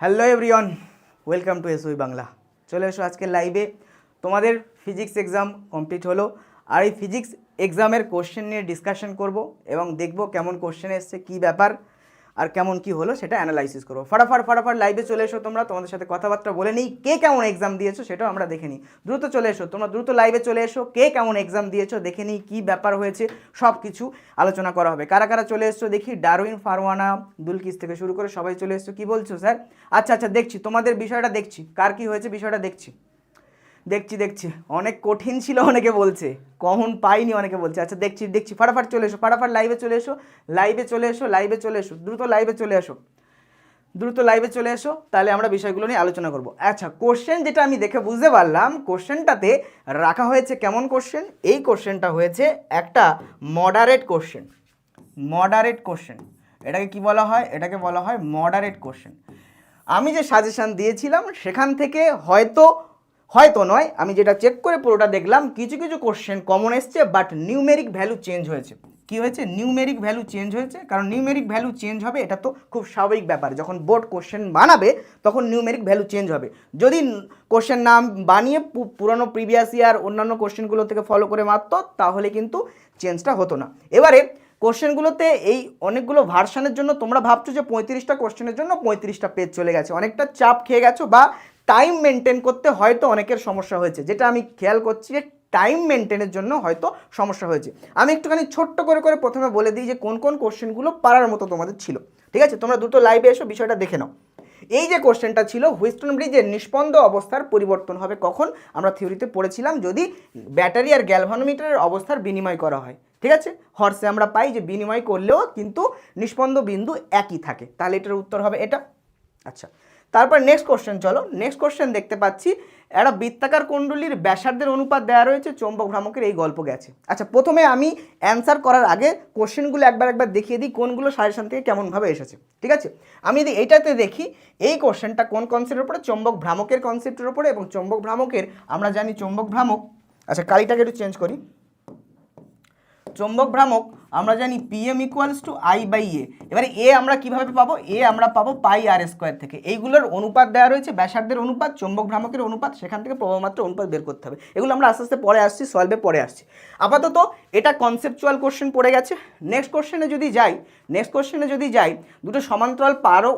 Hello everyone welcome to SOE Bangla চলে এসো আজকে লাইভে তোমাদের ফিজিক্স এক্সাম কমপ্লিট হলো। আর এই ফিজিক্স এক্সামের কোশ্চেন নিয়ে ডিসকাশন করব এবং দেখব কেমন কোশ্চেন এসছে, কী ব্যাপার। আর কেমন কি হলো সেটা অ্যানালাইসিস করব। ফটাফট ফটাফট লাইভে চলে এসো তোমরা, তোমাদের সাথে কথাবার্তা বলে নিই কে কেমন এক্সাম দিয়েছ সেটাও আমরা দেখে নিই। দ্রুত চলে এসো, তোমরা দ্রুত লাইভে চলে এসো, কে কেমন এক্সাম দিয়েছ দেখে নিই, কী ব্যাপার হয়েছে সব কিছু আলোচনা করা হবে। কারা কারা চলে এসছো দেখি, ডারউইন, ফারওয়ানা, দুলকিস থেকে শুরু করে সবাই চলে এসছো, কী বলছো স্যার? আচ্ছা আচ্ছা দেখছি, তোমাদের বিষয়টা দেখছি, কার কী হয়েছে বিষয়টা দেখছি। দেখছি দেখছি। অনেক কঠিন ছিল অনেকে বলছে। কমন পাইনি অনেকে বলছে। আচ্ছা দেখছি দেখছি। ফাটাফাট চলে এসো, ফাটাফাট লাইভে চলে এসো। লাইভে চলে এসো লাইভে চলে এসো। দ্রুত লাইভে চলে এসো। দ্রুত লাইভে চলে এসো। তাহলে আমরা বিষয়গুলো নিয়ে আলোচনা করব। আচ্ছা কোশ্চেন যেটা আমি দেখে বুঝতে পারলাম কোশ্চেনটাতে রাখা হয়েছে কেমন কোশ্চেন এই কোশ্চেনটা হয়েছে একটা মডারেট কোশ্চেন মডারেট কোশ্চেন এটাকে কি বলা হয়? এটাকে বলা হয় মডারেট কোশ্চেন আমি যে সাজেশান দিয়েছিলাম, সেখান থেকে হয়তো হয়তো নয়, আমি যেটা চেক করে পুরোটা দেখলাম, কিছু কিছু কোশ্চেন কমন এসছে বাট নিউমেরিক ভ্যালু চেঞ্জ হয়েছে। কি হয়েছে? নিউমেরিক ভ্যালু চেঞ্জ হয়েছে, কারণ নিউমেরিক ভ্যালু চেঞ্জ হবে, এটা তো খুব স্বাভাবিক ব্যাপার। যখন বোর্ড কোশ্চেন বানাবে, তখন নিউমেরিক ভ্যালু চেঞ্জ হবে। যদি কোশ্চেন নাম বানিয়ে পুরনো প্রিভিয়াস ইয়ার অন্যান্য কোশ্চেনগুলো থেকে ফলো করে মারতো, তাহলে কিন্তু চেঞ্জটা হতো না। এবারে কোশ্চেনগুলোতে এই অনেকগুলো ভার্সানের জন্য তোমরা ভাবছ যে পঁয়ত্রিশটা কোশ্চেনের জন্য পঁয়ত্রিশটা পেজ চলে গেছে। অনেকটা চাপ খেয়ে গেছো বা টাইম মেনটেন করতে হয়তো অনেকের সমস্যা হয়েছে। যেটা আমি খেয়াল করছি যে টাইম মেনটেনের জন্য হয়তো সমস্যা হয়েছে। আমি একটুখানি ছোট্ট করে করে প্রথমে বলে দিই যে কোন কোন কোশ্চেনগুলো পারার মতো তোমাদের ছিল। ঠিক আছে? তোমরা দুটো লাইভে এসো, বিষয়টা দেখে নাও। এই যে কোশ্চেনটা ছিল হুইস্টন ব্রিজের নিষ্পন্দ অবস্থার পরিবর্তন হবে কখন? আমরা থিওরিতে পড়েছিলাম যদি ব্যাটারি আর গ্যালভানোমিটারের অবস্থার বিনিময় করা হয়। ঠিক আছে? হর্সে আমরা পাই যে বিনিময় করলেও কিন্তু নিষ্পন্দ বিন্দু একই থাকে। তাহলে এটার উত্তর হবে এটা। আচ্ছা। তারপর নেক্সট কোশ্চেন চলো নেক্সট কোশ্চেন দেখতে পাচ্ছি। একটা বৃত্তাকার কুণ্ডলীর ব্যাসার্ধের অনুপাত দেওয়া রয়েছে, চৌম্বক ভ্রামকের এই গল্প গেছে। আচ্ছা প্রথমে আমি অ্যান্সার করার আগে কোশ্চেনগুলো একবার একবার দেখিয়ে দিই, কোনগুলো সাজেশন থেকে কেমনভাবে এসেছে, ঠিক আছে? আমি যদি এইটাতে দেখি, এই কোশ্চেনটা কোন কনসেপ্টের উপরে? চৌম্বক ভ্রামকের কনসেপ্টের উপরে এবং চৌম্বক ভ্রামকের, আমরা জানি চৌম্বক ভ্রামক। আচ্ছা কালিটাকে একটু চেঞ্জ করি। চৌম্বক ভ্রামক আমরা জানি PM equals to I by A এবারে এ আমরা কীভাবে পাবো? এ আমরা পাবো পাই আর স্কোয়ার থেকে। এইগুলোর অনুপাত দেওয়া রয়েছে, ব্যাসার্ধের অনুপাত, চৌম্বক ভ্রামকের অনুপাত, সেখান থেকে প্রবাহমাত্র অনুপাত বের করতে হবে। এগুলো আমরা আস্তে আস্তে পরে আসছি সলভে পরে আসছি। আপাতত এটা কনসেপচুয়াল কোশ্চেন পড়ে গেছে। নেক্সট কোশ্চেনে যদি যাই নেক্সট কোশ্চেনে যদি যাই, দুটো সমান্তরাল পারো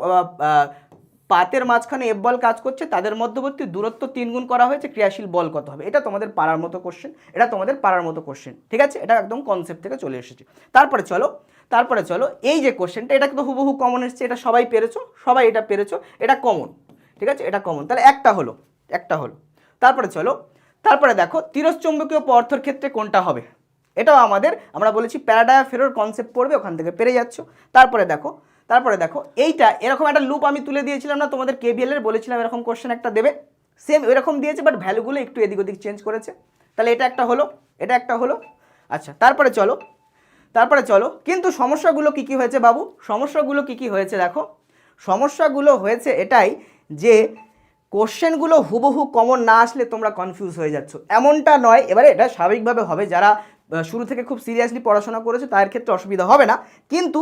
পাতের মাঝখানে এফ বল কাজ করছে, তাদের মধ্যবর্তী দূরত্ব তিন গুণ করা হয়েছে, ক্রিয়াশীল বল কত হবে? এটা তোমাদের পারার মতো কোশ্চেন এটা তোমাদের পারার মতো কোশ্চেন ঠিক আছে? এটা একদম কনসেপ্ট থেকে চলে এসেছে। তারপরে চলো তারপরে চলো, এই যে কোশ্চেনটা এটা কিন্তু হুবহু কমন এসছে, এটা সবাই পেরেছ, সবাই এটা পেরেছ, এটা কমন ঠিক আছে? এটা কমন তাহলে একটা হলো একটা হলো। তারপরে চলো, তারপরে দেখো তিরশ্চম্বকীয় পদার্থের ক্ষেত্রে কোনটা হবে? এটাও আমাদের, আমরা বলেছি প্যারাডায়া ফেরোর কনসেপ্ট পড়বে, ওখান থেকে পেরে যাচ্ছ। তারপরে দেখো তারপরে দেখো, এইটা এরকম একটা লুপ আমি তুলে দিয়েছিলাম না, তোমাদের কেবিএলের বলেছিলাম এরকম কোশ্চেন একটা দেবে। সেম এরকম দিয়েছে বাট ভ্যালুগুলো একটু এদিক ওদিক চেঞ্জ করেছে। তাহলে এটা একটা হলো, এটা একটা হলো। আচ্ছা তারপরে চলো তারপরে চলো। কিন্তু সমস্যাগুলো কি কি হয়েছে বাবু? সমস্যাগুলো কি কি হয়েছে দেখো? সমস্যাগুলো হয়েছে এটাই যে কোশ্চেনগুলো হুবহু কমন না আসলে তোমরা কনফিউজ হয়ে যাচ্ছ। এমনটা নয়, এবারে এটা স্বাভাবিকভাবে হবে। যারা শুরু থেকে খুব সিরিয়াসলি পড়াশোনা করেছে তাদের ক্ষেত্রে অসুবিধা হবে না। কিন্তু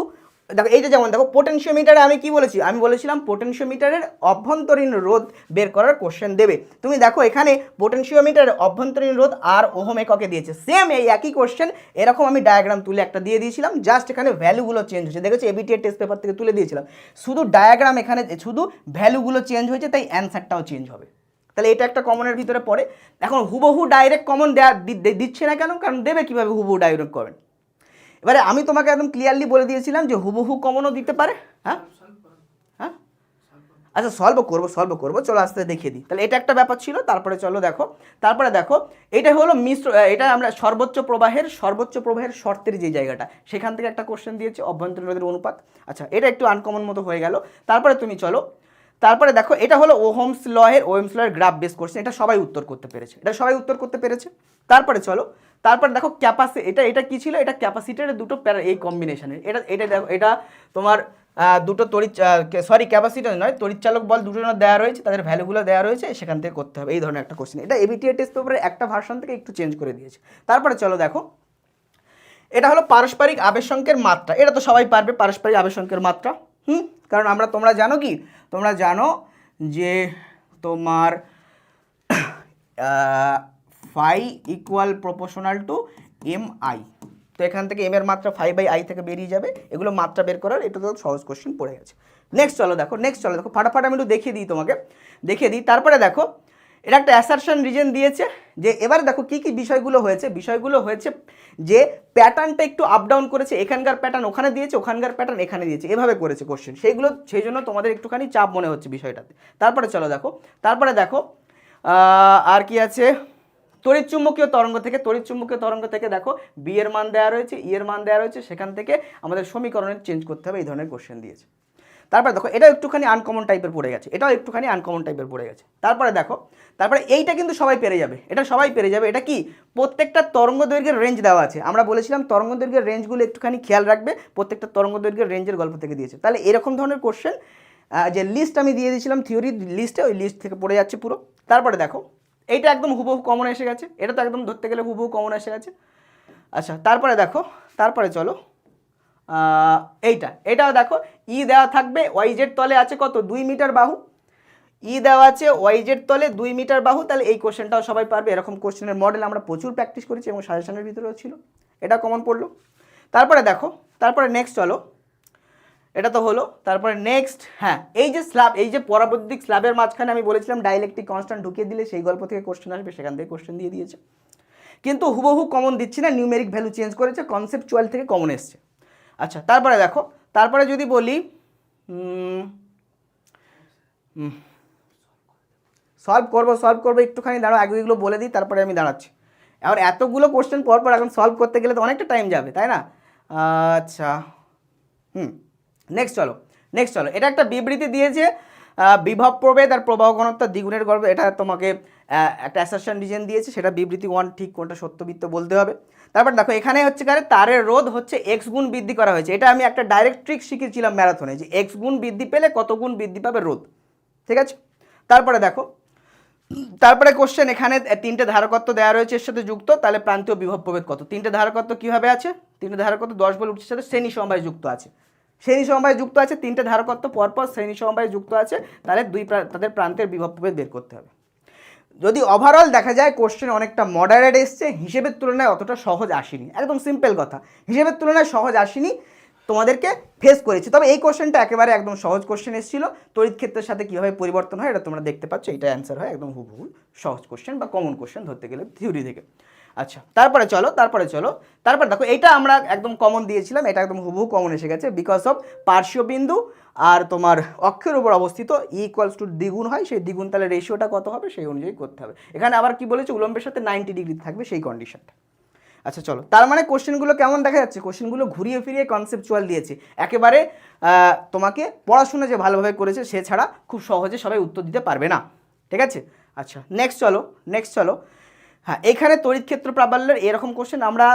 দেখো এইটা যেমন, দেখো পোটেনশিওমিটারে আমি কি বলেছি? আমি বলেছিলাম পোটেনশিওমিটারের অভ্যন্তরীণ রোধ বের করার কোশ্চেন দেবে। তুমি দেখো, এখানে পোটেনশিওমিটারের অভ্যন্তরীণ রোধ আর ওহম এককে দিয়েছে। সেম এই একই কোশ্চেন এরকম আমি ডায়াগ্রাম তুলে একটা দিয়ে দিয়েছিলাম জাস্ট এখানে ভ্যালুগুলো চেঞ্জ হয়েছে। দেখেছ এবিটিএ টেস্ট পেপার থেকে তুলে দিয়েছিলাম। শুধু ডায়াগ্রাম এখানে, শুধু ভ্যালুগুলো চেঞ্জ হয়েছে, তাই অ্যান্সারটাও চেঞ্জ হবে। তাহলে এটা একটা কমনের ভিতরে পড়ে। এখন হুবহু ডাইরেক্ট কমন দেয়া দিচ্ছে না কেন? কারণ দেবে কীভাবে হুবহু ডাইরেক্ট কমেন্ট এবারে আমি তোমাকে একদম ক্লিয়ারলি বলে দিয়েছিলাম যে হুবহু কমনও দিতে পারে হ্যাঁ? হ্যাঁ? আচ্ছা সলভ করব সলভ করব, চলো আস্তে দেখিয়ে দিই। তাহলে এটা একটা ব্যাপার ছিল, তারপরে চলো দেখো। তারপরে দেখো, এটা হলো মিশ্র এটা আমরা সর্বোচ্চ প্রবাহের সর্বোচ্চ প্রবাহের শর্তের যে জায়গাটা, সেখান থেকে একটা কোশ্চেন দিয়েছে অভ্যন্তরীণ রোধের অনুপাত। আচ্ছা এটা একটু আনকমন মতো হয়ে গেল। তারপরে তুমি চলো, তারপরে দেখো, এটা হলো ওহমস লয়ের ওহমস লয়ের গ্রাফ বেস কোশ্চেন এটা সবাই উত্তর করতে পেরেছে, এটা সবাই উত্তর করতে পেরেছে। তারপরে চলো তারপরে দেখো ক্যাপাসি এটা এটা কি ছিল? এটা ক্যাপাসিটারের দুটো প্যারা এই কম্বিনেশনের এটা এটা দেখো, এটা তোমার দুটো তড়িৎ সরি ক্যাপাসিটার নয়, তড়িৎচালক বল দুটো দেওয়া রয়েছে, তাদের ভ্যালুগুলো দেওয়া রয়েছে, সেখান থেকে করতে হবে, এই ধরনের একটা কোশ্চেন এটা এবিটিএ টেস্ট পেপারের একটা ভার্সন থেকে একটু চেঞ্জ করে দিয়েছে। তারপরে চলো দেখো, এটা হলো পারস্পরিক আবেশঙ্কের মাত্রা। এটা তো সবাই পারবে, পারস্পরিক আবেশঙ্কের মাত্রা। হুম? কারণ আমরা, তোমরা জানো কি? তোমরা জানো যে তোমার phi equal proportional to M I তো এখান থেকে এম এর মাত্রা ফাইভ বাই আই থেকে বেরিয়ে যাবে। এগুলো মাত্রা বের করার এটা তো সহজ কোশ্চেন পড়ে গেছে। নেক্সট চলো দেখো নেক্সট চলো দেখো, ফাটাফাট আমি একটু দেখিয়ে দিই তোমাকে। দেখিয়ে দিই, তারপরে দেখো এটা একটা অ্যাসারশন রিজন দিয়েছে যে এবারে দেখো কী কী বিষয়গুলো হয়েছে। বিষয়গুলো হয়েছে যে প্যাটার্নটা একটু আপ ডাউন করেছে, এখানকার প্যাটার্ন ওখানে দিয়েছে, ওখানকার প্যাটার্ন এখানে দিয়েছে। এভাবে করেছে কোশ্চেন সেইগুলো, সেই জন্য তোমাদের একটুখানি চাপ মনে হচ্ছে বিষয়টাতে। তারপরে চলো দেখো, তারপরে দেখো আর কি আছে? তড়িৎ চুম্বকীয় তরঙ্গ থেকে তড়িৎ চুম্বকীয় তরঙ্গ থেকে দেখো বি এর মান দেওয়া রয়েছে ই এর মান দেওয়া রয়েছে, সেখান থেকে আমাদের সমীকরণের চেঞ্জ করতে হবে, এই ধরনের কোশ্চেন দিয়েছে। তারপরে দেখো এটা একটুখানি আনকমন টাইপের পড়ে গেছে, এটাও একটুখানি আনকমন টাইপের পড়ে গেছে। তারপরে দেখো, তারপরে এইটা কিন্তু সবাই পেরে যাবে, এটা সবাই পেরে যাবে, এটা কি? প্রত্যেকটা তরঙ্গ দৈর্ঘ্যের রেঞ্জ দেওয়া আছে। আমরা বলেছিলাম তরঙ্গ দৈর্ঘ্যের রেঞ্জগুলো একটুখানি খেয়াল রাখবে, প্রত্যেকটা তরঙ্গ দৈর্ঘ্যের রেঞ্জের গল্প থেকে দিয়েছে। তাহলে এরকম ধরনের কোশ্চেন যে লিস্ট আমি দিয়ে দিয়েছিলাম থিওরি লিস্টে ওই লিস্ট থেকে পড়ে যাচ্ছে পুরো। তারপরে দেখো এইটা একদম হুবহু কমন এসে গেছে। এটা তো একদম ধরতে গেলে হুবহু কমন এসে গেছে। আচ্ছা তারপরে দেখো, তারপরে চলো। এইটা, এটাও দেখো, ই দেওয়া থাকবে ওয়াইজের তলে আছে কত? দুই মিটার বাহু। ই দেওয়া আছে ওয়াইজের তলে দুই মিটার বাহু। তাহলে এই কোশ্চেনটাও সবাই পারবে। এরকম কোশ্চেনের মডেল আমরা প্রচুর প্র্যাকটিস করেছি এবং সাজেশনের ভিতরেও ছিল। এটা কমন পড়ল। তারপরে দেখো, তারপরে নেক্সট চলো। এটা তো হলো। তারপরে নেক্সট হ্যাঁ এই যে স্ল্যাব এই যে পরাবৈদ্যুতিক স্ল্যাবের মাঝখানে আমি বলেছিলাম ডাইলেকট্রিক কনস্ট্যান্ট ঢুকিয়ে দিলে সেই গল্প থেকে কোশ্চেন আসবে, সেখান থেকে কোশ্চেন দিয়ে দিয়েছে। কিন্তু হুবহু কমন দিচ্ছি না নিউমেরিক ভ্যালু চেঞ্জ করেছে কনসেপচুয়াল থেকে কমন এসছে। আচ্ছা তারপরে দেখো, তারপরে যদি বলি সলভ করব সলভ করব, একটুখানি দাঁড়াও, আগে এগুলো বলে দিই, তারপরে আমি দাঁড়াচ্ছি। এখন এতগুলো কোশ্চেন পর পর এখন সলভ করতে গেলে তো অনেকটা টাইম যাবে, তাই না? আচ্ছা হুম। নেক্সট চলো নেক্সট চলো। এটা একটা বিবৃতি দিয়েছে বিভব প্রভেদ আর প্রবাহ ঘনত্ব দ্বিগুণের গল্প এটা তোমাকে একটা অ্যাসারশন ডিজাইন দিয়েছে, সেটা বিবৃতি ওয়ান ঠিক কোনটা সত্যবিত্ত বলতে হবে। তারপর দেখো, এখানে হচ্ছে কারে, তারের রোধ হচ্ছে এক্স গুণ বৃদ্ধি করা হয়েছে। এটা আমি একটা ডাইরেক্ট ট্রিক শিখেছিলাম ম্যারাথনে যে এক্স গুণ বৃদ্ধি পেলে কত গুণ বৃদ্ধি পাবে রোধ। ঠিক আছে? তারপরে দেখো, তারপরে কোশ্চেন এখানে তিনটে ধারকত্ব দেওয়া রয়েছে এর সাথে যুক্ত, তাহলে প্রান্তীয় বিভব প্রভেদ কত? তিনটে ধারকত্ব কীভাবে আছে? তিনটে ধারকত্ব দশ বল উচ্চের সাথে শ্রেণি সমবায় যুক্ত আছে। শ্রেণি সমবায় যুক্ত আছে, তিনটে ধারকত্ব, পরপর শ্রেণি সমবায় যুক্ত আছে, তাহলে দুই তাদের প্রান্তের বিভব বের করতে হবে। যদি ওভারঅল দেখা যায় কোশ্চেন অনেকটা মডারেট এসছে, হিসেবের তুলনায় অতটা সহজ আসেনি। একদম সিম্পল কথা। হিসেবের তুলনায় সহজ আসেনি, তোমাদেরকে ফেস করেছি। তবে এই কোশ্চেনটা একেবারে একদম সহজ কোশ্চেন এসেছিল। তড়িৎ ক্ষেত্রের সাথে কীভাবে পরিবর্তন হয়, এটা তোমরা দেখতে পাচ্ছ। এটা অ্যান্সার হয় একদম হুবহু সহজ কোশ্চেন বা কমন কোশ্চেন ধরতে গেলে থিওরি থেকে। আচ্ছা তারপরে চলো তারপরে চলো। তারপর দেখো, এটা আমরা একদম কমন দিয়েছিলাম, এটা একদম হুবহু কমন এসে গেছে বিকজ অফ পার্শ্বীয় বিন্দু আর তোমার অক্ষের উপর অবস্থিত ইকুয়ালস টু দ্বিগুণ হয়, সেই দ্বিগুণ তাহলে রেশিওটা কত হবে? সেই অনুযায়ী করতে হবে। এখানে আবার কি বলেছে? উলম্বের সাথে নাইনটি ডিগ্রি থাকবে সেই কন্ডিশনটা আচ্ছা চলো। তার মানে কোশ্চেনগুলো কেমন দেখা যাচ্ছে? কোশ্চেনগুলো ঘুরিয়ে ফিরিয়ে কনসেপচুয়াল দিয়েছে। একেবারে তোমাকে পড়াশোনা যে ভালোভাবে করেছে, সে ছাড়া খুব সহজে সবাই উত্তর দিতে পারবে না। ঠিক আছে? আচ্ছা নেক্সট চলো নেক্সট চলো। হ্যাঁ এখানে তড়িৎ ক্ষেত্র প্রাবল্যের এরকম কোশ্চেন আমরা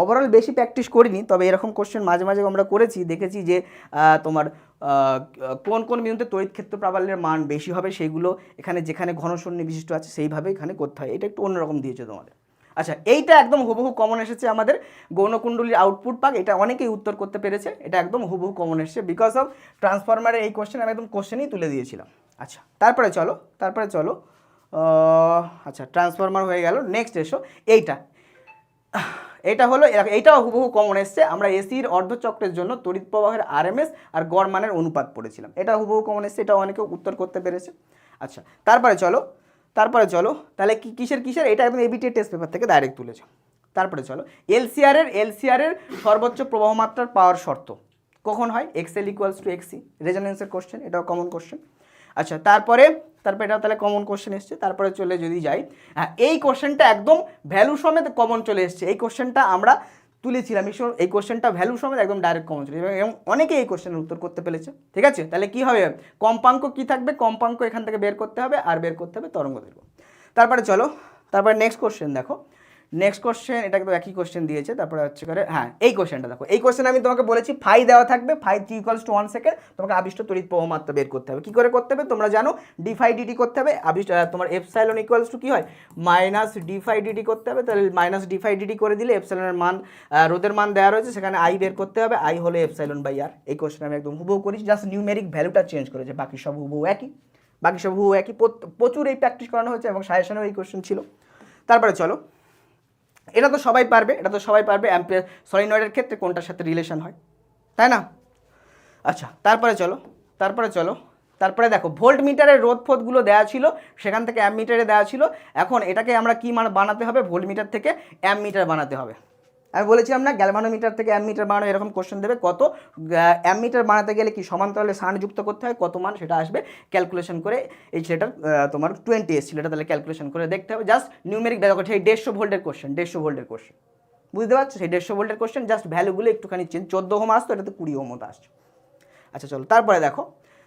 ওভারঅল বেশি প্র্যাকটিস করিনি, তবে এরকম কোশ্চেন মাঝে মাঝে আমরা করেছি, দেখেছি যে তোমার কোন কোন বিন্দুতে তড়িৎ ক্ষেত্র প্রাবল্যের মান বেশি হবে সেইগুলো এখানে যেখানে ঘনশূন্য বিশিষ্ট আছে সেইভাবে এখানে করতে হয়, এটা একটু অন্যরকম দিয়েছে তোমাদের। আচ্ছা এইটা একদম হুবহু কমন এসেছে আমাদের গৌণকুণ্ডলীর আউটপুট পাক, এটা অনেকেই উত্তর করতে পেরেছে, এটা একদম হুবহু কমন এসেছে বিকজ অফ ট্রান্সফরমারের এই কোশ্চেন আমি একদম কোশ্চেনই তুলে দিয়েছিলাম। আচ্ছা তারপরে চলো তারপরে চলো আচ্ছা ট্রান্সফরমার হয়ে গেল। নেক্সট এসো। এইটা। এটা হলো এইটাও হুবহু কমন এসছে। আমরা এসির অর্ধচক্রের জন্য তড়িৎ প্রবাহের আরএমএস আর গড় মানের অনুপাত পড়েছিলাম। এটা হুবহু কমন এসছে, এটা অনেকে উত্তর করতে পেরেছে। আচ্ছা তারপরে চলো তারপরে চলো, তাহলে কি, কিসের কিসের? এটা একদম এবিটি টেস্ট পেপার থেকে ডাইরেক্ট তুলেছো। তারপরে চলো এলসিআর এর এলসিআর সর্বোচ্চ প্রবাহমাত্রার পাওয়ার শর্ত। কখন হয়? এক্সএল ইকুয়ালস টু এক্সি রেজোনেন্সের কোশ্চেন এটাও কমন কোশ্চেন আচ্ছা তারপরে তারপরে এটা তাহলে কমন কোশ্চেন এসছে, তারপরে চলে যদি যাই হ্যাঁ এই কোশ্চেনটা একদম ভ্যালু সমেত কমন চলে এসছে, এই কোশ্চেনটা আমরা তুলেছিলাম, এই কোশ্চেনটা ভ্যালু সমেত একদম ডাইরেক্ট কমন চলে এবং অনেকে এই কোশ্চেনের উত্তর করতে পেরেছে, ঠিক আছে? তাহলে কি হবে? কম্পাঙ্ক কি থাকবে? কম্পাঙ্ক এখান থেকে বের করতে হবে, আর বের করতে হবে তরঙ্গ দৈর্ঘ্য। তারপরে চলো, তারপরে নেক্সট কোশ্চেন দেখো। নেক্সট কোশ্চেন এটা কিন্তু একই কোশ্চেন দিয়েছে, তারপরে হচ্ছে করে হ্যাঁ এই কোশ্চেনটা দেখো। এই কোশ্চেন আমি তোমাকে বলেছি ফাই দেওয়া থাকবে phi T equals to one second তোমাকে আবিষ্ট তড়িৎ প্রবাহ মাত্রা বের করতে হবে। কী করে করতে হবে? তোমরা জানো ডি ফাই ডিটি করতে হবে, আবিষ্ট তোমার এফসাইলন ইকুয়ালস টু কী হয়? মাইনাস ডি ফাই ডিটি করতে হবে, তাহলে মাইনাস ডি ফাই ডিটি করে দিলে এফসাইলনের মান রোদের মান দেওয়া রয়েছে, সেখানে আই বের করতে হবে আই হলো এফসাইলন বাই আর এই কোশ্চেন আমি একদম হুবহু করেছি জাস্ট নিউমেরিক ভ্যালুটা চেঞ্জ করেছে, বাকি সব হুবহু একই। বাকি সব হু একই প্রচুর এই প্র্যাকটিস করানো হয়েছে এবং সাজেশনেও এই কোশ্চেন ছিল। তারপরে চলো এটা তো সবাই পারবে, এটা তো সবাই পারবে, অ্যাম্পিয়ার সলিনয়েডের ক্ষেত্রে কোনটার সাথে রিলেশন হয়, তাই না? আচ্ছা তারপরে চলো তারপরে চলো, তারপরে দেখো ভোল্ট মিটারের রোদ ফোদগুলো দেওয়া ছিল, সেখান থেকে অ্যাম মিটারে দেওয়া ছিল, এখন এটাকে আমরা কী মানে বানাতে হবে? ভোল্ট মিটার থেকে অ্যাম মিটার বানাতে হবে। আমি বলেছিলাম না গ্যালভানোমিটার থেকে অ্যাম মিটার বানানো এরকম কোশ্চেন দেবে, কত অ্যাম মিটার বানাতে গেলে কি সমান্তরালে সান যুক্ত করতে হয়, কত মান, সেটা আসবে ক্যালকুলেশন করে, এই ছেলেটার তোমার টোয়েন্টি এসছিল এটা তাহলে ক্যালকুলেশন করে দেখতে হবে জাস্ট নিউমেরিক দেখো, সেই দেড়শো ভোল্টের কোশ্চেন দেড়শো ভোল্টের কোশ্চেন বুঝতে পারছ? সেই দেড়শো ভোল্টের কোশ্চেন জাস্ট ভ্যালুগুলো একটুখানি চেঞ্জ চোদ্দ হোম আসতো, এটাতে কুড়ি হোম মতো আসছে। আচ্ছা চলো, তারপরে দেখো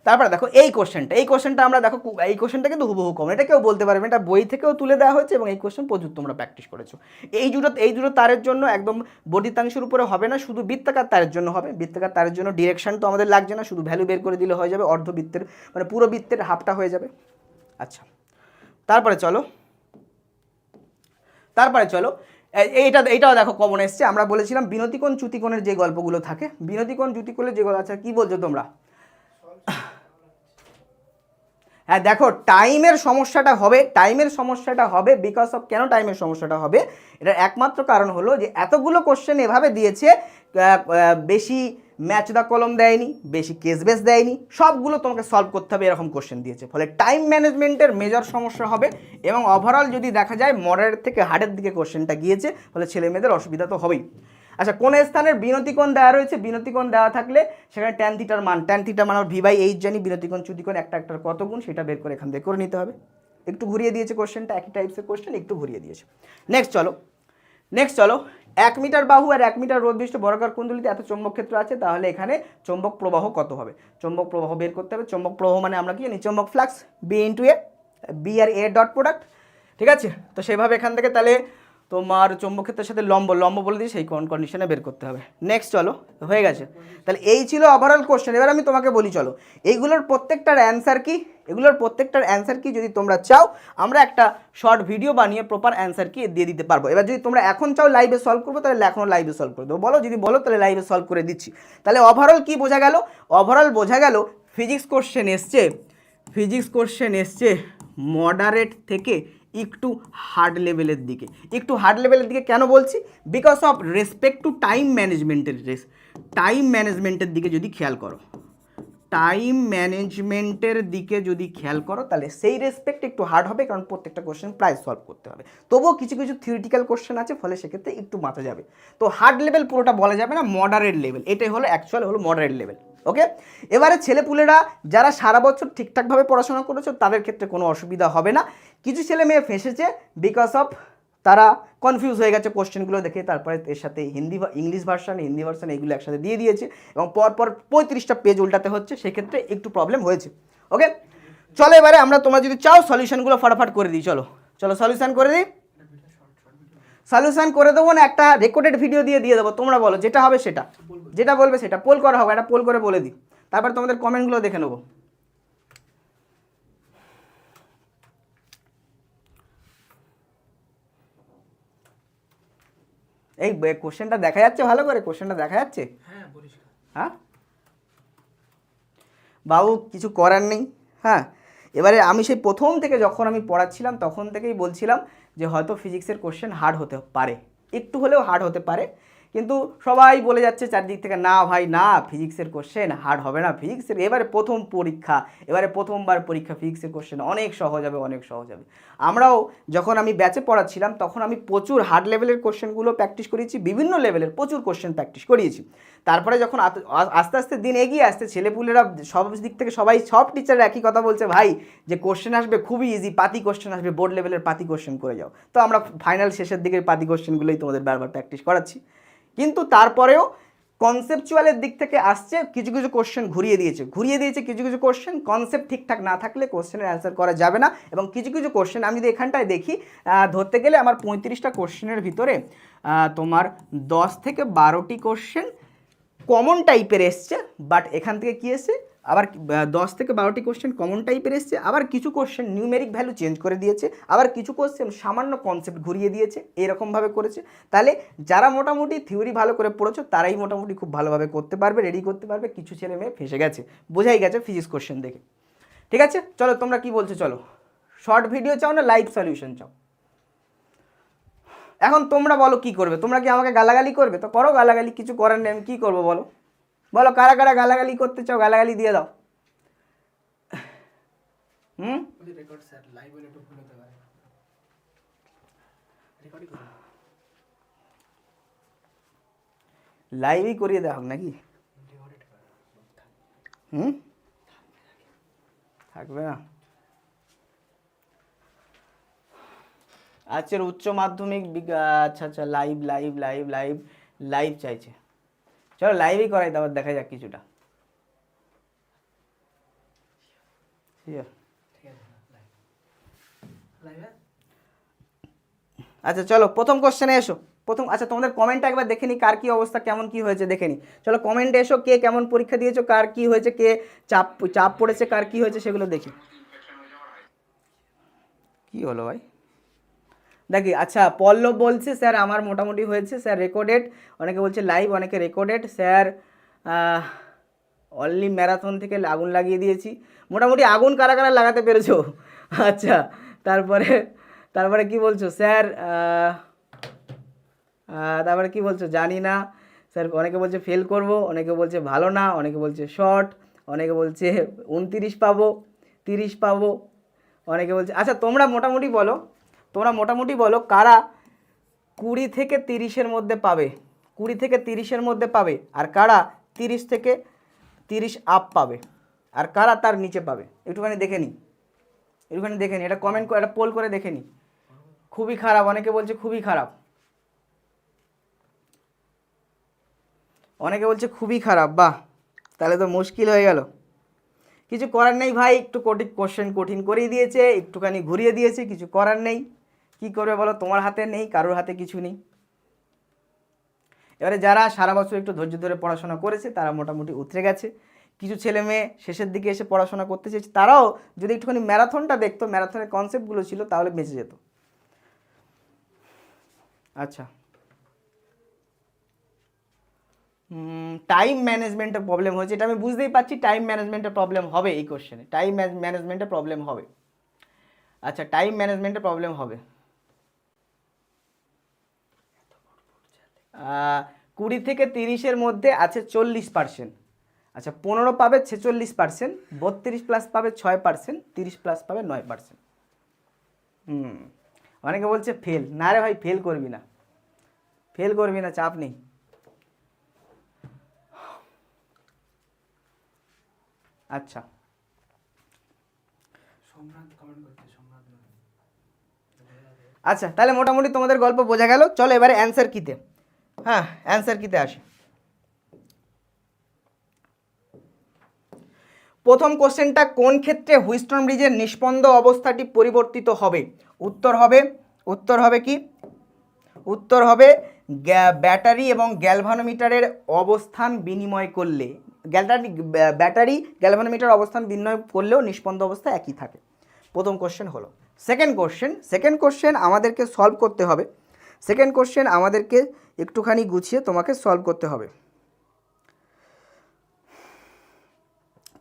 তারপরে দেখো এই কোশ্চেনটা এই কোশ্চেনটা আমরা দেখো এই কোশ্চেনটা কিন্তু হুবহু কম এটা কেউ বলতে পারবে এটা বই থেকেও তুলে দেওয়া হয়েছে এবং এই কোশ্চেন প্রচুর তোমরা প্র্যাকটিস করেছ। এই দুটো এই দুটো তারের জন্য একদম বর্ধিতাংশের উপরে হবে না, শুধু বৃত্তাকার তারের জন্য হবে। বৃত্তাকার তারের জন্য ডিরেকশন তো আমাদের লাগছে না, শুধু ভ্যালু বের করে দিলে হয়ে যাবে অর্ধবৃত্তের মানে পুরো বৃত্তের হাফটা হয়ে যাবে। আচ্ছা তারপরে চলো তারপরে চলো এইটা, এইটাও দেখো কমন এসছে। আমরা বলেছিলাম বিনতিকোণ চ্যুতিকোণের যে গল্পগুলো থাকে বিনতিকোণ চ্যুতিকোণের যে গল্প আচ্ছা কী বলছো তোমরা? হ্যাঁ দেখো টাইমের সমস্যাটা হবে টাইমের সমস্যাটা হবে বিকজ অফ কেন টাইমের সমস্যাটা হবে? এটার একমাত্র কারণ হলো যে এতগুলো কোশ্চেন এভাবে দিয়েছে বেশি ম্যাচ দা কলম দেয়নি, বেশি কেস বেস দেয়নি, সবগুলো তোমাকে সলভ করতে হবে এরকম কোশ্চেন দিয়েছে। ফলে টাইম ম্যানেজমেন্টের মেজর সমস্যা হবে এবং ওভারঅল যদি দেখা যায় মডারের থেকে হার্ডের দিকে কোশ্চেনটা গিয়েছে, ফলে ছেলে মেয়েদের অসুবিধা তো হবেই। আচ্ছা কোন স্থানের বিনতিকোণ দেওয়া রয়েছে? বিনতিকোণ দেওয়া থাকলে সেখানে ট্যান থিটার মান ট্যান থিটার মান ভি বাই এইচ জানি, বিনতিকোণ চ্যুতিকোণ একটা একটার কত গুণ, সেটা বের করে এখান থেকে করে নিতে হবে। একটু ঘুরিয়ে দিয়েছে কোশ্চেনটা একই টাইপসের কোশ্চেন একটু ঘুরিয়ে দিয়েছে। নেক্সট চলো। নেক্সট চলো। এক মিটার বাহু আর এক মিটার রোধবিষ্ট বর্গাকার কুণ্ডলিতে এত চৌম্বক ক্ষেত্র আছে, তাহলে এখানে চৌম্বক প্রবাহ কত হবে? চৌম্বক প্রবাহ বের করতে হবে। চৌম্বক প্রবাহ মানে আমরা কি জানি? চৌম্বক flux B into A B R A dot product ঠিক আছে? তো সেভাবে এখান থেকে তাহলে তোমার চৌম্বক ক্ষেত্রের সাথে লম্ব লম্ব বলে দিই সেই কোন কন্ডিশনে বের করতে হবে। নেক্সট চলো, হয়ে গেছে। তাহলে এই ছিল ওভারঅল কোশ্চেন এবার আমি তোমাকে বলি, চলো, এইগুলোর প্রত্যেকটার অ্যান্সার কি? এগুলোর প্রত্যেকটার অ্যান্সার কি যদি তোমরা চাও, আমরা একটা শর্ট ভিডিও বানিয়ে প্রপার অ্যান্সার কি দিয়ে দিতে পারব। এবার যদি তোমরা এখন চাও লাইভে সলভ করব, তাহলে এখনও লাইভে সলভ করে দেবো। বলো, যদি বলো, তাহলে লাইভে সলভ করে দিচ্ছি। তাহলে ওভারঅল কি বোঝা গেল? ওভারঅল বোঝা গেল ফিজিক্স কোশ্চেন এসছে। ফিজিক্স কোশ্চেন এসছে মডারেট থেকে একটু হার্ড লেভেলের দিকে। একটু হার্ড লেভেলের দিকে কেন বলছি? Because of respect to time ম্যানেজমেন্টের রেস টাইম ম্যানেজমেন্টের দিকে যদি খেয়াল করো টাইম ম্যানেজমেন্টের দিকে যদি খেয়াল করো, তাহলে সেই রেসপেক্ট একটু হার্ড হবে, কারণ প্রত্যেকটা কোশ্চেন প্রায় সলভ করতে হবে। তবুও কিছু কিছু থিওরিটিক্যাল কোশ্চেন আছে, ফলে সেক্ষেত্রে একটু মাথা যাবে। তো হার্ড লেভেল পুরোটা বলা যাবে না মডারেট লেভেল এটাই হলো অ্যাকচুয়াল হলো মডারেট লেভেল ওকে এবারে ছেলেপুলেরা যারা সারা বছর ঠিকঠাকভাবে পড়াশোনা করেছ, তাদের ক্ষেত্রে কোনো অসুবিধা হবে না। কিছু ছেলে মেয়ে ফেসেছে বিকজ অফ তারা কনফিউজ হয়ে গেছে কোশ্চেনগুলো দেখে, তারপরে এর সাথে হিন্দি ভা- ইংলিশ ভার্সান হিন্দি ভার্সান এগুলো একসাথে দিয়ে দিয়েছে এবং পরপর পঁয়ত্রিশটা পেজ উল্টাতে হচ্ছে, সেক্ষেত্রে একটু প্রবলেম হয়েছে। ওকে চলো এবারে আমরা তোমরা যদি চাও সলিউশনগুলো ফটাফট করে দিই, চলো। চলো সলিউশন করে দিই। সলিউশন করে দেবো না, একটা রেকর্ডেড ভিডিও দিয়ে দিয়ে দেবো। তোমরা বলো, যেটা হবে সেটা। যেটা বলবে সেটা। পোল করা হবে, একটা পোল করে বলে দিই। তারপর তোমাদের কমেন্টগুলো দেখে নেব। এই কোশ্চেনটা দেখা যাচ্ছে ভালো করে? কোশ্চেনটা দেখা যাচ্ছে? হ্যাঁ হ্যাঁ? বাবু কিছু করার নেই হ্যাঁ? এবারে আমি সেই প্রথম থেকে যখন আমি পড়াচ্ছিলাম তখন থেকেই বলছিলাম যে হয়তো ফিজিক্সের কোশ্চেন হার্ড হতে পারে। একটু হলেও হার্ড হতে পারে। কিন্তু সবাই বলে যাচ্ছে চারদিক থেকে, না ভাই, না ফিজিক্সের কোশ্চেন হার্ড হবে না ফিজিক্সের এবারে প্রথম পরীক্ষা, এবারে প্রথমবার পরীক্ষা ফিজিক্সের কোশ্চেন অনেক সহজ হবে, অনেক সহজ হবে। আমরাও যখন আমি ব্যাচে পড়াচ্ছিলাম, তখন আমি প্রচুর হার্ড লেভেলের কোশ্চেনগুলো প্র্যাকটিস করিয়েছি, বিভিন্ন লেভেলের প্রচুর কোশ্চেন প্র্যাকটিস করিয়েছি। তারপরে যখন আস্তে আস্তে দিন এগিয়ে আসছে, ছেলেপুলেরা সব দিক থেকে সবাই, সব টিচার একই কথা বলছে, ভাই, যে কোশ্চেন আসবে খুবই ইজি পাতি কোশ্চেন আসবে বোর্ড লেভেলের পাতি কোশ্চেন করে যাও। তো আমরা ফাইনাল শেষের দিকের পাতি কোশ্চেনগুলোই তোমাদের বারবার প্র্যাকটিস করাচ্ছি। কিন্তু তারপরেও কনসেপচুয়ালের দিক থেকে আসছে, কিছু কিছু কোশ্চেন ঘুরিয়ে দিয়েছে। ঘুরিয়ে দিয়েছে কিছু কিছু কোশ্চেন কনসেপ্ট ঠিকঠাক না থাকলে কোশ্চেনের অ্যান্সার করা যাবে না। এবং কিছু কিছু কোশ্চেন আমি যদি এখানটায় দেখি ধরতে গেলে আমার পঁয়ত্রিশটা কোশ্চেনের ভিতরে তোমার দশ থেকে বারোটি কোশ্চেন কমন টাইপের এসছে বাট এখান থেকে কী এসছে? আবার দশ থেকে বারোটি কোশ্চেন কমন টাইপের এসছে, আবার কিছু কোশ্চেন নিউমেরিক ভ্যালু চেঞ্জ করে দিয়েছে, আবার কিছু কোশ্চেন সামান্য কনসেপ্ট ঘুরিয়ে দিয়েছে এরকমভাবে করেছে। তাহলে যারা মোটামুটি থিওরি ভালো করে পড়েছো, তারাই মোটামুটি খুব ভালোভাবে করতে পারবে রেডি করতে পারবে, কিছু ছেলে মেয়ে ফেসে গেছে। বোঝাই গেছে ফিজিক্স কোশ্চেন দেখে। ঠিক আছে? চলো, তোমরা কি বলছো? চলো। শর্ট ভিডিও চাও না লাইভ সলিউশন চাও? এখন তোমরা বলো কি করবে? তোমরা কি আমাকে গালাগালি করবে? তো করো গালাগালি, কিছু করার নেই, আমি কী করব বলো? বলো কারা কারা গালাগালি করতে চাও গালাগালি দিয়ে দাও। হুম? লাইভই করিয়ে দেওয়া হোক নাকি? হুম? থাকবে না। আজকের উচ্চ মাধ্যমিক আচ্ছা আচ্ছা live live live live live চাইছে। চলো লাইভই করাই, তারপর দেখা যাক কিছুটা। আচ্ছা চলো, প্রথম কোশ্চেনে এসো। প্রথম আচ্ছা তোমাদের কমেন্টটা একবার দেখে নি, কার কি অবস্থা, কেমন কি হয়েছে, দেখে নি। চলো কমেন্টে এসো, কে কেমন পরীক্ষা দিয়েছ, কার কি হয়েছে, কে চাপ চাপ পড়েছে, কার কি হয়েছে, সেগুলো দেখি। কি হলো ভাই? দেখি আচ্ছা পল্লব বলছে, স্যার, আমার মোটামুটি হয়েছে, স্যার, রেকর্ডেড। অনেকে বলছে, লাইভ, অনেকে রেকর্ডেড। স্যার অনলি ম্যারাথন থেকে আগুন লাগিয়ে দিয়েছি। মোটামুটি আগুন কারা কারা লাগাতে পেরেছ? আচ্ছা তারপরে তারপরে কি বলছো? স্যার তারপরে কি বলছো? জানি না। স্যার, অনেকে বলছে, ফেল করব। অনেকে বলছে, ভালো না। অনেকে বলছে, শর্ট। অনেকে বলছে, উনতিরিশ পাবো। তিরিশ পাবো। অনেকে বলছে আচ্ছা তোমরা মোটামুটি বলো। তোমরা মোটামুটি বলো কারা কুড়ি থেকে তিরিশের মধ্যে পাবে? কুড়ি থেকে তিরিশের মধ্যে পাবে আর কারা তিরিশ থেকে তিরিশ আপ পাবে? আর কারা তার নিচে পাবে? একটুখানি দেখে নিই একটুখানি দেখে নিই এটা কমেন্ট একটা পোল করে দেখে নিই খুবই খারাপ, অনেকে বলছে খুবই খারাপ। অনেকে বলছে খুবই খারাপ, বাহ! তাহলে তো মুশকিল হয়ে গেল। কিছু করার নেই ভাই, একটু কঠিন কোশ্চেন কঠিন করেই দিয়েছে, একটুখানি ঘুরিয়ে দিয়েছে, কিছু করার নেই। কি করবে বলো? তোমার হাতে নেই, কারোর হাতে কিছু নেই। এবারে যারা সারা বছর একটু ধৈর্য ধরে পড়াশোনা করেছে, তারা মোটামুটি উতরে গেছে। কিছু ছেলে মেয়ে শেষের দিকে এসে পড়াশোনা করতে চেয়েছে, তারাও যদি একটুখানি ম্যারাথনটা দেখতো, ম্যারাথনের কনসেপ্টগুলো ছিল, তাহলে বেঁচে যেত। আচ্ছা। টাইম ম্যানেজমেন্টের প্রবলেম হয়েছে। এটা আমি বুঝতেই পারছি টাইম ম্যানেজমেন্টের প্রবলেম হবে এই কোশ্চেনে টাইম ম্যানেজমেন্টের প্রবলেম হবে। আচ্ছা টাইম ম্যানেজমেন্টের প্রবলেম হবে। কুড়ি থেকে তিরিশের মধ্যে আছে চল্লিশ পার্সেন্ট আচ্ছা পনেরো পাবে ছেচল্লিশ পার্সেন্ট বত্রিশ প্লাস পাবে ছয় পার্সেন্ট তিরিশ প্লাস পাবে নয় পার্সেন্ট হুম অনেকে বলছে ফেল না রে ভাই ফেল করবি না। ফেল করবি না চাপ নেই। আচ্ছা। আচ্ছা তাহলে মোটামুটি তোমাদের গল্প বোঝা গেল। চলো এবারে অ্যান্সার কিতে হ্যাঁ অ্যান্সার কিতে আসে? প্রথম কোশ্চেনটা, কোন ক্ষেত্রে হুইস্টন ব্রিজের নিষ্পন্দ অবস্থাটি পরিবর্তিত হবে? উত্তর হবে উত্তর হবে কি? উত্তর হবে ব্যাটারি এবং গ্যালভানোমিটারের অবস্থান বিনিময় করলে গ্যাটারি ব্যাটারি, গ্যালভানোমিটার অবস্থান বিনিময় করলেও নিষ্পন্দ অবস্থা একই থাকে। প্রথম কোশ্চেন হলো। সেকেন্ড কোশ্চেন সেকেন্ড কোশ্চেন আমাদেরকে সলভ করতে হবে। সেকেন্ড কোশ্চেন আমাদেরকে একটুখানি গুছিয়ে তোমাকে সলভ করতে হবে।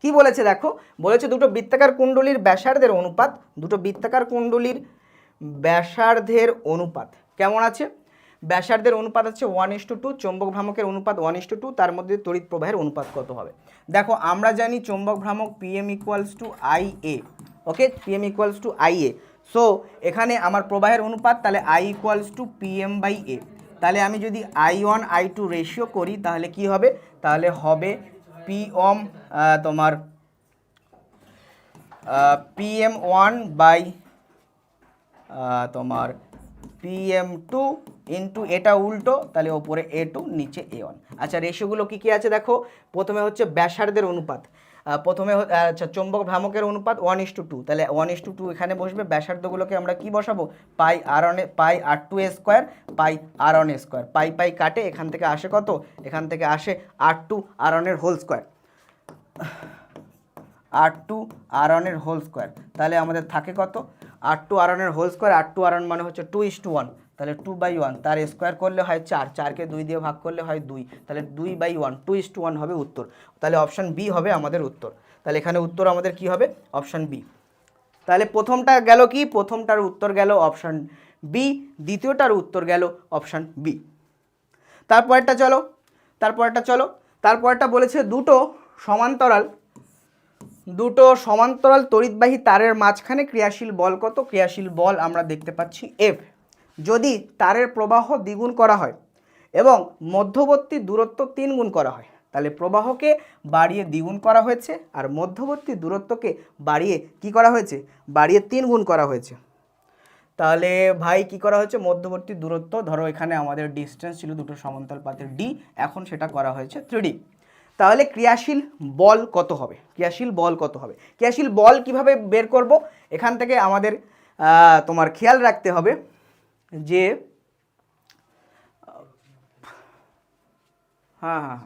কি বলেছে দেখো? বলেছে দুটো বৃত্তাকার কুণ্ডলীর ব্যাসার্ধের অনুপাত, দুটো বৃত্তাকার কুণ্ডলীর ব্যাসার্ধের অনুপাত। কেমন আছে? ব্যাসার্ধের অনুপাত আছে ওয়ান ইস টু টু চৌম্বক ভ্রামকের অনুপাত ওয়ান ইস টু টু তার মধ্যে তড়িৎ প্রবাহের অনুপাত কত হবে? দেখো, আমরা জানি চৌম্বক ভ্রামক PM equals to I A okay PM equals to I A so এখানে আমার প্রবাহের অনুপাত, তাহলে I equals to PM by A তাহলে আমি যদি I one I two ratio করি, তাহলে কি হবে? তাহলে হবে পি অম তোমার পিএম ওয়ান বাই তোমার পিএম টু ইন্টু এটা উল্টো, তাহলে ওপরে এ টু নিচে এ ওয়ান আচ্ছা রেশিওগুলো কী কী আছে দেখো? প্রথমে হচ্ছে ব্যাসার্ধের অনুপাত। প্রথমে আচ্ছা চৌম্বক ভ্রামকের অনুপাত ওয়ান ইস টু টু তাহলে ওয়ান ইস টু টু এখানে বসবে, ব্যাসার্ধগুলোকে আমরা কি বসাবো? Pi R on pi R two A square pi R on square pi pi কাটে, এখান থেকে আসে কত? এখান থেকে আসে আর টু আর অনের whole square r two r অনের whole square তাহলে আমাদের থাকে কত? আর টু আর অনের whole square r two r মানে হচ্ছে টু ইস টু ওয়ান তাহলে টু বাই ওয়ান তার স্কোয়ার করলে হয় চার, চারকে দুই দিয়ে ভাগ করলে হয় দুই, তাহলে দুই by one two is two one হবে উত্তর। তাহলে অপশান বি হবে আমাদের উত্তর। তাহলে এখানে উত্তর আমাদের কি হবে? অপশান বি তাহলে প্রথমটা গেল কি? প্রথমটার উত্তর গেল অপশান বি দ্বিতীয়টার উত্তর গেল অপশান বি তারপরটা চলো তারপরটা চলো তারপরটা বলেছে দুটো সমান্তরাল দুটো সমান্তরাল তড়িৎবাহী তারের মাঝখানে ক্রিয়াশীল বল কত? ক্রিয়াশীল বল আমরা দেখতে পাচ্ছি এফ যদি তারের প্রবাহ দ্বিগুণ করা হয় এবং মধ্যবর্তী দূরত্ব তিন গুণ করা হয়, তাহলে প্রবাহকে বাড়িয়ে দ্বিগুণ করা হয়েছে আর মধ্যবর্তী দূরত্বকে বাড়িয়ে কি করা হয়েছে? বাড়িয়ে তিন গুণ করা হয়েছে। তাহলে ভাই কি করা হয়েছে? মধ্যবর্তী দূরত্ব, ধরো এখানে আমাদের ডিস্টেন্স ছিল দুটো সমান্তরাল পাতের ডি এখন সেটা করা হয়েছে থ্রি তাহলে ক্রিয়াশীল বল কত হবে? ক্রিয়াশীল বল কত হবে? ক্রিয়াশীল বল কীভাবে বের করব? এখান থেকে আমাদের তোমার খেয়াল রাখতে হবে। যে হ্যাঁ হ্যাঁ।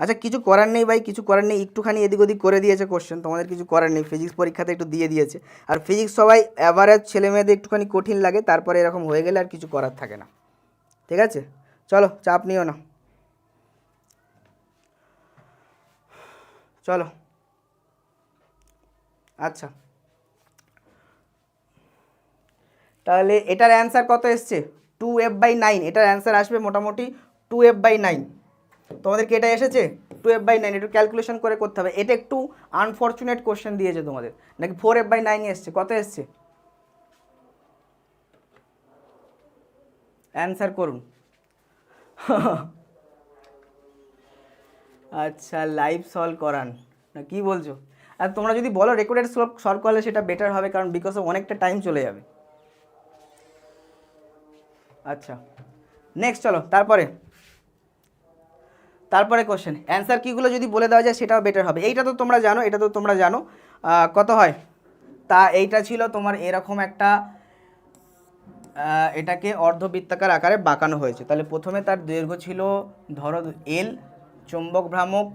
আচ্ছা কিছু করার নেই ভাই, কিছু করার নেই। একটুখানি এদিক ওদিক করে দিয়েছে কোশ্চেন তোমাদের কিছু করার নেই। ফিজিক্স পরীক্ষাতে একটু দিয়ে দিয়েছে। আর ফিজিক্স সবাই অ্যাভারেজ ছেলে মেয়েদের একটুখানি কঠিন লাগে। তারপরে এরকম হয়ে গেলে আর কিছু করার থাকে না। ঠিক আছে? চলো, চাপ নিও না। চলো। আচ্ছা। তাহলে এটার অ্যান্সার কত এসছে? টু এফ বাই নাইন এটার অ্যান্সার আসবে মোটামুটি টু এফ বাই নাইন তোমাদেরকে এটা এসেছে? টু এফ বাই নাইন একটু ক্যালকুলেশন করে করতে হবে। এটা একটু আনফর্চুনেট কোশ্চেন দিয়েছে তোমাদের। নাকি ফোর এফ বাই নাইন এসছে? কত এসছে? অ্যান্সার করুন। আচ্ছা লাইভ সলভ করান। না, কি বলছো? আর তোমরা যদি বলো রেকর্ডেড সলভ সলভ করলে সেটা বেটার হবে, কারণ বিকজ অফ অনেকটা টাইম চলে যাবে। আচ্ছা। নেক্সট চলো, তারপরে। তারপরে কোশ্চেন অ্যান্সার কীগুলো যদি বলে দেওয়া যায় সেটাও বেটার হবে। এইটা তো তোমরা জানো, এটা তো তোমরা জানো। কত হয়? তা এইটা ছিল তোমার এরকম একটা এটাকে অর্ধবৃত্তাকার আকারে বাঁকানো হয়েছে। তাহলে প্রথমে তার দৈর্ঘ্য ছিল, ধরো এল চুম্বক ভ্রামক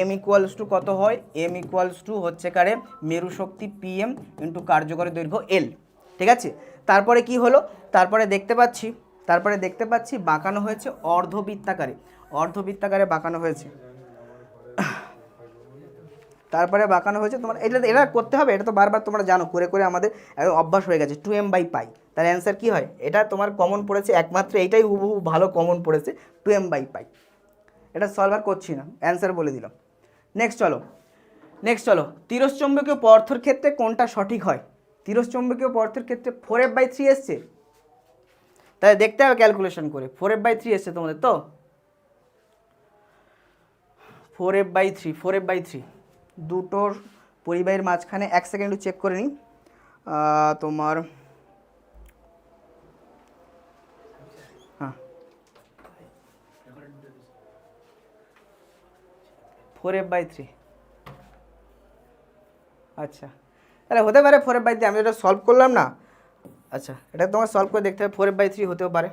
এম ইকুয়ালস টু কত হয়? এম ইকুয়ালস টু হচ্ছে কারে মেরু শক্তি পি এম ইন্টু কার্যকরী দৈর্ঘ্য এল ঠিক আছে? তারপরে কি হলো? তারপরে দেখতে পাচ্ছি, তারপরে দেখতে পাচ্ছি বাঁকানো হয়েছে অর্ধবৃত্তাকারে। অর্ধবৃত্তাকারে বাঁকানো হয়েছে। তারপরে বাঁকানো হয়েছে তোমার, এটা এটা করতে হবে, এটা তো বারবার তোমরা জানো, করে করে আমাদের অভ্যাস হয়ে গেছে টু এম বাই পাই তার অ্যান্সার কী হয়? এটা তোমার কমন পড়েছে একমাত্র এইটাই হুবহু ভালো কমন পড়েছে টু এম বাই পাই এটা সলভ আর করছি না অ্যান্সার বলে দিলাম। নেক্সট চলো নেক্সট চলো, তিরস্চম্বকীয় পদার্থের ক্ষেত্রে কোনটা সঠিক হয়? তিরস্চম্বকীয় পদার্থের ক্ষেত্রে ফোর এফ বাই থ্রি এসছে। তাই দেখতে হবে ক্যালকুলেশন করে। ফোর এফ বাই থ্রি এসছে তোমাদের তো? Four F by three four F by three দুটোর পরিবাহের মাঝখানে এক সেকেন্ড একটু চেক করে নিই। তোমার হ্যাঁ। ফোর এফ বাই থ্রি আচ্ছা। তাহলে হতে পারে ফোর এফ বাই থ্রি আমি এটা সলভ করলাম না। আচ্ছা এটা তোমার সলভ করে দেখতে হবে ফোর বাই থ্রি হতেও পারে।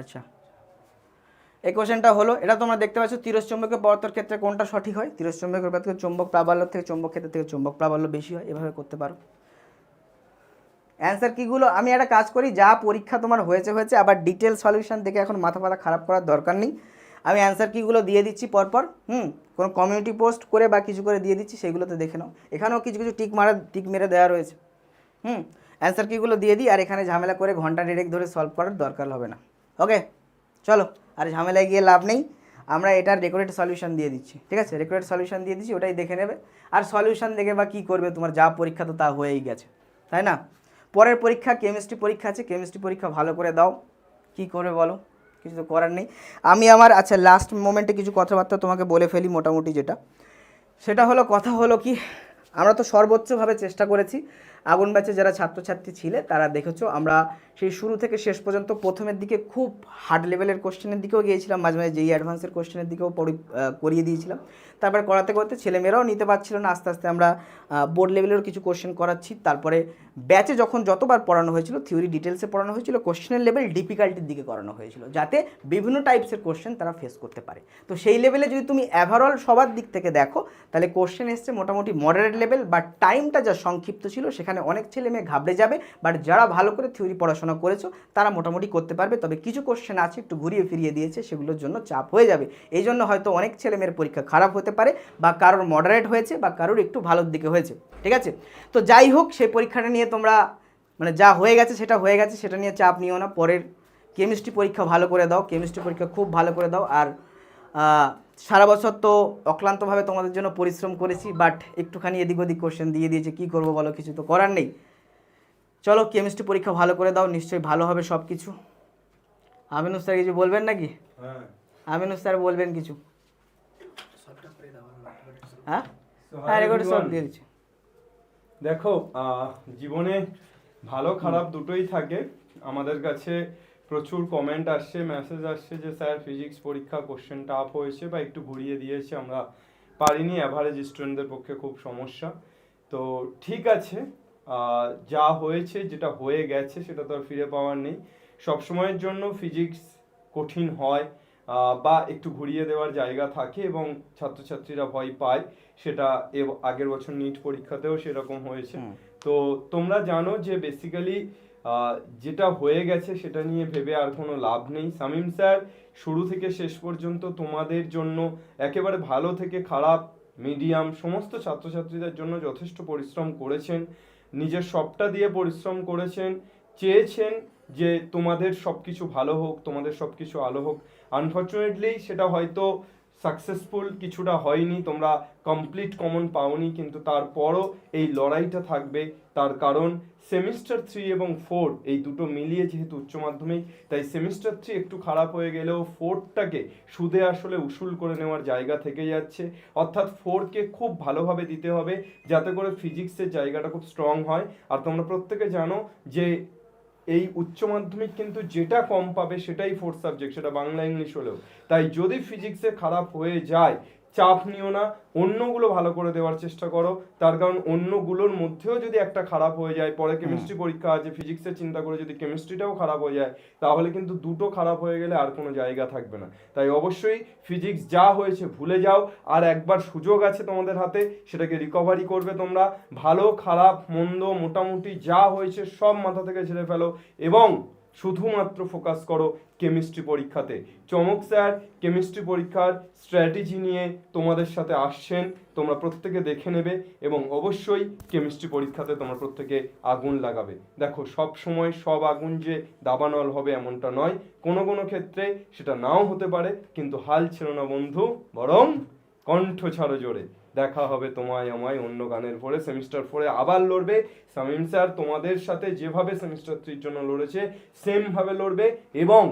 আচ্ছা এই কোশ্চেনটা হলো, এটা তোমরা দেখতে পাচ্ছ তিরস্চম্বকীয় পদার্থের ক্ষেত্রে কোনটা সঠিক হয়? তিরস্চম্বকীয় পদার্থ চুম্বক প্রাবল্য থেকে চুম্বক ক্ষেত্র থেকে চুম্বক প্রাবল্য বেশি হয়, এভাবে করতে পারো। অ্যান্সার কীগুলো আমি একটা কাজ করি, যা পরীক্ষা তোমার হয়েছে হয়েছে, আবার ডিটেল সলিউশন দেখে এখন মাথা মাথা খারাপ করার দরকার নেই। আমি অ্যান্সার কীগুলো দিয়ে দিচ্ছি পরপর, হুম? কোনো কমিউনিটি পোস্ট করে বা কিছু করে দিয়ে দিচ্ছি, সেগুলোতে দেখে নাও। এখানেও কিছু কিছু টিক মারা টিক মেরে দেওয়া রয়েছে, হুম? অ্যান্সার কীগুলো দিয়ে দিই, আর এখানে ঝামেলা করে ঘণ্টা ডেরেক ধরে সলভ করার দরকার হবে না। ওকে চলো, আর ঝামেলায় গিয়ে লাভ নেই। আমরা এটার রেকর্ডেড সলিউশন দিয়ে দিচ্ছি, ঠিক আছে? রেকর্ডেড সলিউশন দিয়ে দিচ্ছি, ওটাই দেখে নেবে। আর সলিউশন দেখে বা কী করবে, তোমার যা পরীক্ষা তো তা হয়েই গেছে, তাই না? পরের পরীক্ষা কেমিস্ট্রি পরীক্ষা আছে কেমিস্ট্রি পরীক্ষা ভালো করে দাও। কি করবে বলো? কিছু তো করার নেই। আমি আমার আচ্ছা লাস্ট মোমেন্টে কিছু কথাবার্তা তোমাকে বলে ফেলি মোটামুটি যেটা। সেটা হলো, কথা হলো কি, আমরা তো সর্বোচ্চভাবে চেষ্টা করেছি আগুন ব্যাচে যারা ছাত্রছাত্রী ছিলে, তারা দেখেছ, আমরা সেই শুরু থেকে শেষ পর্যন্ত প্রথমের দিকে খুব হার্ড লেভেলের কোশ্চেনের দিকেও গিয়েছিলাম, মাঝে মাঝে যেই অ্যাডভান্সের কোশ্চেনের দিকেও করিয়ে দিয়েছিলাম। তারপরে করাতে করতে ছেলেমেয়েরাও নিতে পারছিল না, আস্তে আস্তে আমরা বোর্ড লেভেলেরও কিছু কোশ্চেন করাচ্ছি। তারপরে ব্যাচে যখন যতবার পড়ানো হয়েছিল থিওরি ডিটেলসে পড়ানো হয়েছিল কোশ্চেনের লেভেল ডিফিকাল্টির দিকে করানো হয়েছিল, যাতে বিভিন্ন টাইপসের কোশ্চেন তারা ফেস করতে পারে। তো সেই লেভেলে যদি তুমি ওভারঅল সবার দিক থেকে দেখো, তাহলে কোশ্চেন এসছে মোটামুটি মডারেট লেভেল বা টাইমটা যা সংক্ষিপ্ত ছিল, সেখানে অনেক ছেলে মেয়ে ঘাবড়ে যাবে বাট যারা ভালো করে থিওরি পড়াশোনা করেছ, তারা মোটামুটি করতে পারবে। তবে কিছু কোশ্চেন আছে একটু ঘুরিয়ে ফিরিয়ে দিয়েছে, সেগুলোর জন্য চাপ হয়ে যাবে। এই জন্য হয়তো অনেক ছেলে মেয়ের পরীক্ষা খারাপ হতে পারে বা কারোর মডারেট হয়েছে বা কারোর একটু ভালোর দিকে হয়েছে। ঠিক আছে? তো যাই হোক, সেই পরীক্ষাটা নিয়ে তোমরা মানে যা হয়ে গেছে সেটা হয়ে গেছে, সেটা নিয়ে চাপ নিও না। পরের কেমিস্ট্রি পরীক্ষা ভালো করে দাও কেমিস্ট্রি পরীক্ষা খুব ভালো করে দাও। আর সারা বছর তো অক্লান্তভাবে তোমাদের জন্য পরিশ্রম করেছি বাট একটুখানি এদিক ওদিক কোশ্চেন দিয়ে দিয়েছে কী করব বলো কিছু তো করার নেই। চলো কেমিস্ট্রি পরীক্ষা ভালো করে দাও নিশ্চয়ই ভালো হবে সব কিছু আমিনুর স্যার কিছু বলবেন নাকি? হ্যাঁ। আমিনুর স্যার বলবেন কিছু। হ্যাঁ? হ্যাঁ রেকর্ড সব দিয়ে দিচ্ছি। দেখো জীবনে ভালো খারাপ দুটোই থাকে। আমাদের কাছে প্রচুর কমেন্ট আসছে মেসেজ আসছে যে স্যার ফিজিক্স পরীক্ষা কোশ্চেন টাফ হয়েছে বা একটু ঘুরিয়ে দিয়েছে আমরা পারিনি। অ্যাভারেজ স্টুডেন্টদের পক্ষে খুব সমস্যা। তো ঠিক আছে যা হয়েছে যেটা হয়ে গেছে সেটা তো আর ফিরে পাওয়ার নেই। সবসময়ের জন্য ফিজিক্স কঠিন হয় বা একটু ঘুরিয়ে দেওয়ার জায়গা থাকে এবং ছাত্রছাত্রীরা ভয় পায়। সেটা আগের বছর নিট পরীক্ষাতেও সেরকম হয়েছে। তো তোমরা জানো যে বেসিক্যালি যেটা হয়ে গেছে সেটা নিয়ে ভেবে আর কোনো লাভ নেই। সামিম স্যার, শুরু থেকে শেষ পর্যন্ত তোমাদের জন্য একেবারে ভালো থেকে খারাপ, মিডিয়াম, সমস্ত ছাত্রছাত্রীদের জন্য যথেষ্ট পরিশ্রম করেছেন। নিজের সবটা দিয়ে পরিশ্রম করেছেন। চেয়েছেন যে তোমাদের সব কিছু ভালো হোক, তোমাদের সব কিছু আলো হোক। আনফর্চুনেটলি সেটা হয়তো সাকসেসফুল কিছুটা হয়নি, তোমরা কমপ্লিট কমন পাওনি, কিন্তু তারপরও এই লড়াইটা থাকবে। তার কারণ সেমিস্টার থ্রি এবং ফোর এই দুটো মিলিয়ে যেহেতু উচ্চ মাধ্যমিক, তাই সেমিস্টার থ্রি একটু খারাপ হয়ে গেলেও ফোরটাকে সুদে আসলে উসুল করে নেওয়ার জায়গা থেকে যাচ্ছে। অর্থাৎ ফোরকে খুব ভালোভাবে দিতে হবে, যাতে করে ফিজিক্সের জায়গাটা খুব স্ট্রং হয়। আর তোমরা প্রত্যেকে জানো যে এই উচ্চ মাধ্যমিক কিন্তু যেটা কম পাবে সেটাই ফোর্থ সাবজেক্ট সেটা বাংলা ইংলিশ হলেও। তাই যদি ফিজিক্সে খারাপ হয়ে যায় চাপ নিও না অন্যগুলো ভালো করে দেওয়ার চেষ্টা করো। তার কারণ অন্যগুলোর মধ্যেও যদি একটা খারাপ হয়ে যায় পরে কেমিস্ট্রি পরীক্ষা আছে ফিজিক্সের চিন্তা করে যদি কেমিস্ট্রিটাও খারাপ হয়ে যায় তাহলে কিন্তু দুটো খারাপ হয়ে গেলে আর কোনো জায়গা থাকবে না। তাই অবশ্যই ফিজিক্স যা হয়েছে ভুলে যাও আর একবার সুযোগ আছে তোমাদের হাতে সেটাকে রিকভারি করবে তোমরা। ভালো খারাপ মন্দ মোটামুটি যা হয়েছে সব মাথা থেকে ঝেড়ে ফেলো এবং শুধুমাত্র ফোকাস করো কেমিস্ট্রি পরীক্ষাতে। চমক স্যার কেমিস্ট্রি পরীক্ষার স্ট্র্যাটেজি নিয়ে তোমাদের সাথে আসছেন, তোমরা প্রত্যেকে দেখে নেবে এবং অবশ্যই কেমিস্ট্রি পরীক্ষাতে তোমরা প্রত্যেকে আগুন লাগাবে। দেখো, সব সময় সব আগুন যে দাবানল হবে এমনটা নয়। কোনো কোনো ক্ষেত্রে সেটা নাও হতে পারে, কিন্তু হাল ছিল না বন্ধু, বরং কণ্ঠ ছাড়ো জোরে। দেখা হবে তোমায় আমায় অন্য গানের পরে সেমিস্টার ফোরে আবার লড়বে। সামিম স্যার তোমাদের সাথে যেভাবে সেমিস্টার থ্রির জন্য লড়েছে সেমভাবে লড়বে এবং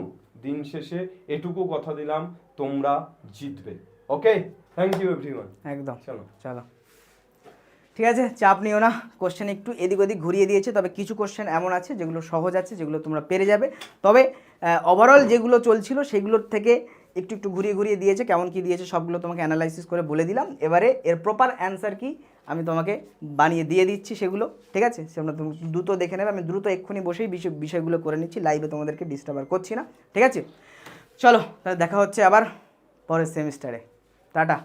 দিন শেষে এটুকু কথা দিলাম তোমরা জিতবে। ওকে থ্যাংক ইউ এভরিওয়ান একদম। চলো। চলো। ঠিক আছে চাপ নিও না। কোশ্চেন একটু এদিক ওদিক ঘুরিয়ে দিয়েছে তবে কিছু কোশ্চেন এমন আছে যেগুলো সহজ আছে যেগুলো তোমরা পেরে যাবে। তবে ওভারঅল যেগুলো চলছিল সেগুলোর থেকে একটু একটু ঘুরিয়ে ঘুরিয়ে দিয়েছে, কেমন কি দিয়েছে সবগুলো তোমাকে অ্যানালাইসিস করে বলে দিলাম। এবারে এর প্রপার অ্যান্সার কি আমি তোমাকে বানিয়ে দিয়ে দিচ্ছি সেগুলো, ঠিক আছে? সেগুলো তুমি দ্রুত দেখে নেবে, আমি দ্রুত এক্ষুনি বসেই বিষয় বিষয়গুলো করে নিচ্ছি লাইভে তোমাদেরকে ডিস্টার্ব আর করছি না, ঠিক আছে? চলো, তাহলে দেখা হচ্ছে আবার পরের সেমিস্টারে টাটা।